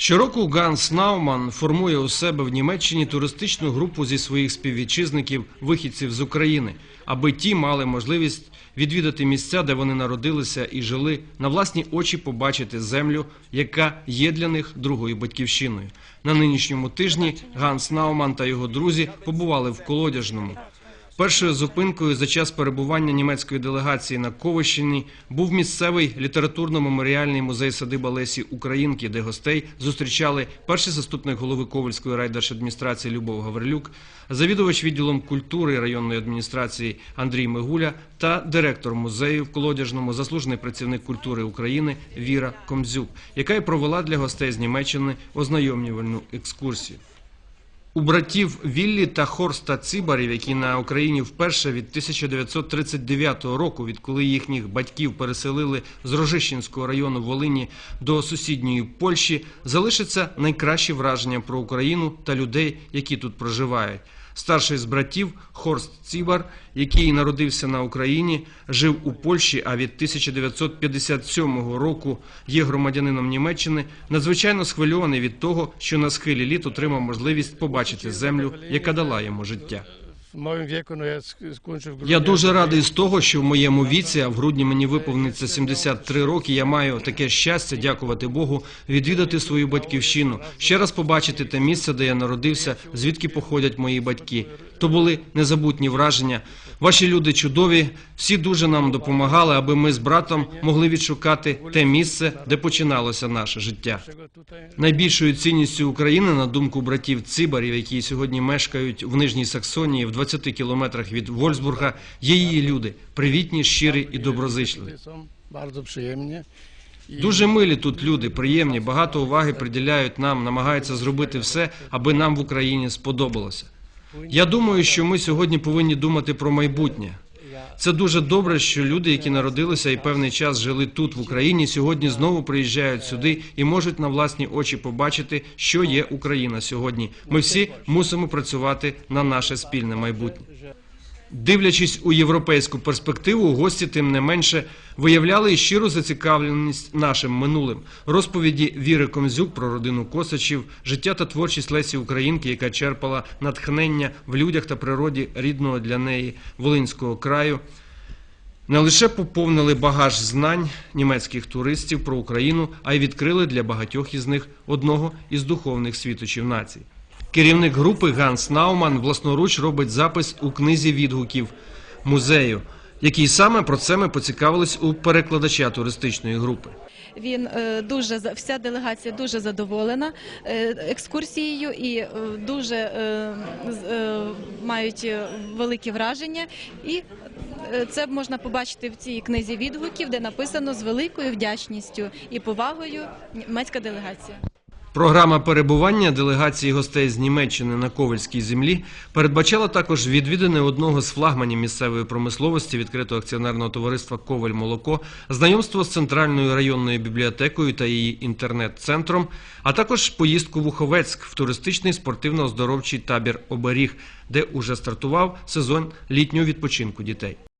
Щороку Ганс Науман формує у себе в Німеччині туристичну групу зі своїх співвітчизників, вихідців з України, аби ті мали можливість відвідати місця, де вони народилися і жили, на власні очі побачити землю, яка є для них другою батьківщиною. На нинішньому тижні Ганс Науман та його друзі побували в Колодяжному. Першою зупинкою за час перебування німецької делегації на Ковищині був місцевий літературно-меморіальний музей садиба Лесі Українки, де гостей зустрічали перший заступник голови Ковальської райдержадміністрації Любов Гаврилюк, завідувач відділом культури районної адміністрації Андрій Мигуля та директор музею в Колодяжному, заслужений працівник культури України Віра Комзюк, яка й провела для гостей з Німеччини ознайомлювальну екскурсію. У братів Віллі та Хорста Цибарів, які на Україні вперше від 1939 року, відколи їхніх батьків переселили з Рожищенського району Волині до сусідньої Польщі, залишиться найкраще враження про Україну та людей, які тут проживають. Старший з братів Хорст Цібар, який народився на Україні, жив у Польщі, а від 1957 року є громадянином Німеччини, надзвичайно схвильований від того, що на схилі літ отримав можливість побачити землю, яка дала йому життя. W moim wieku, no ja sk- skończył Я дуже радий з того, що в моєму віці, а в грудні мені виповниться 73 роки. Я маю таке щастя, дякувати Богу, відвідати свою батьківщину, ще раз побачити те місце, де я народився, звідки походять мої батьки. То були незабутні враження. Ваші люди чудові, всі дуже нам допомагали, аби ми з братом могли відшукати те місце, де починалося наше життя. Найбільшою цінністю України, на думку братів Цибарів, які сьогодні мешкають в Нижній Саксонії, в 20 кілометрах від Вольсбурга, є її люди привітні, щирі і доброзичливі. Дуже милі тут люди, приємні, багато уваги приділяють нам, намагаються зробити все, аби нам в Україні сподобалося. Я думаю, що ми сьогодні повинні думати про майбутнє. Це дуже добре, що люди, які народилися і певний час жили тут, в Україні, сьогодні знову приїжджають сюди і можуть на власні очі побачити, що є Україна сьогодні. Ми всі мусимо працювати на наше спільне майбутнє. Дивлячись у європейську перспективу, гості тим не менше виявляли і щиру зацікавленість нашим минулим. Розповіді Віри Комзюк про родину Косачів, життя та творчість Лесі Українки, яка черпала натхнення в людях та природі рідного для неї Волинського краю. Не лише поповнили багаж знань німецьких туристів про Україну, а й відкрили для багатьох із них одного із духовних світочів націй. Керівник групи Ганс Науман власноруч робить запис у книзі відгуків музею, який саме про це ми поцікавились у перекладача туристичної групи. Він е, дуже вся делегація дуже задоволена е, екскурсією і е, дуже мають великі враження. І це можна побачити в цій книзі відгуків, де написано з великою вдячністю і повагою німецька делегація. Програма перебування делегації гостей з Німеччини на Ковальській землі передбачала також відвідини одного з флагманів місцевої промисловості відкритого акціонерного товариства Коваль Молоко, знайомство з центральною районною бібліотекою та її інтернет-центром, а також поїздку в Уховецьк в туристичний спортивно-оздоровчий табір Оберіг, де уже стартував сезон літнього відпочинку дітей.